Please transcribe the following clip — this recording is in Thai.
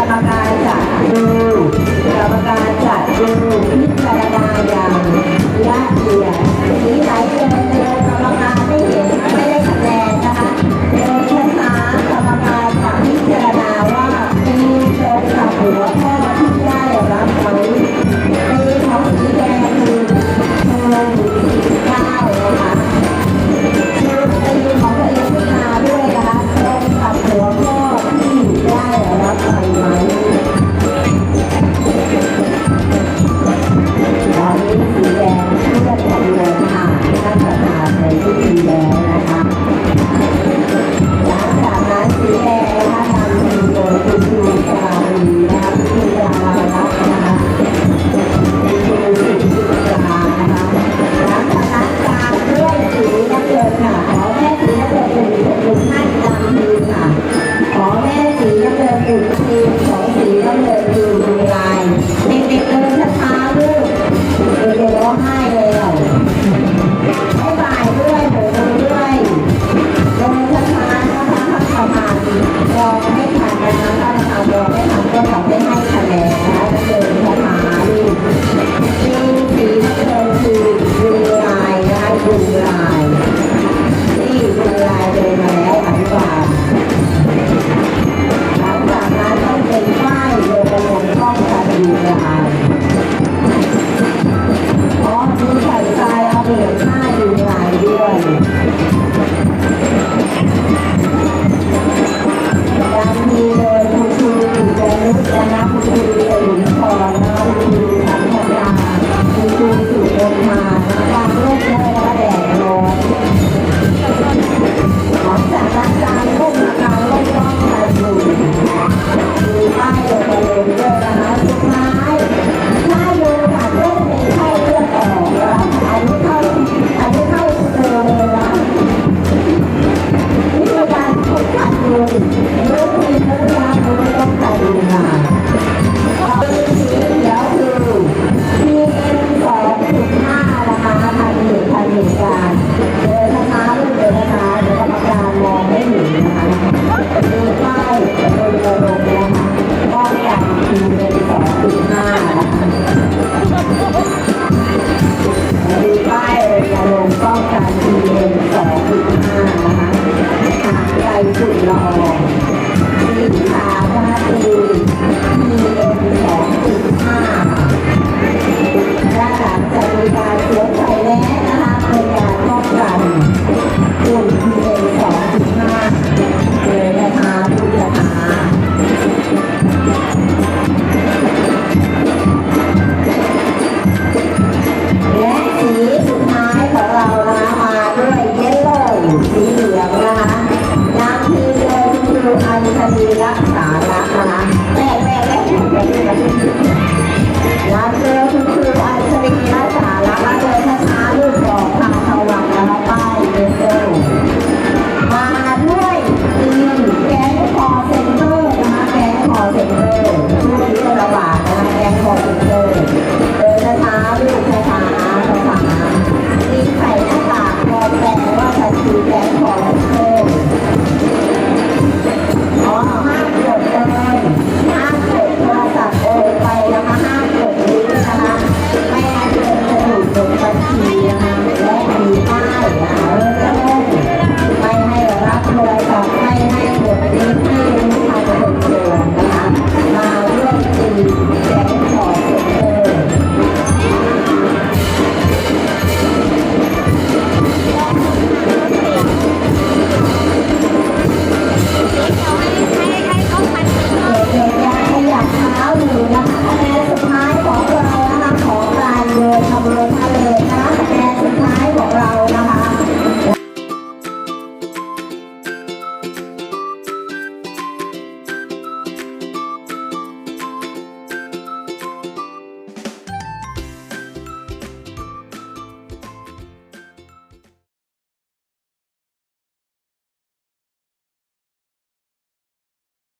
รรมการจัดดูกรรมการจัดดูพิจารณาอย่างละเอียดมีหลานเดือน แล้วนะคะ หลัานั้สแดนะคามทีมโดยคุณครูสารีนะคะคุณยาลักษณ์นะคะคุณครูสิทธิ์กลางนะคะหลังจากนั้นตามด้วยสีน้ำเงินค่ะขอแม่สีน้ำเงินอุ่นอุ่นท่านตามทีมะขอแม่สีน้ำเงินหนทีขอ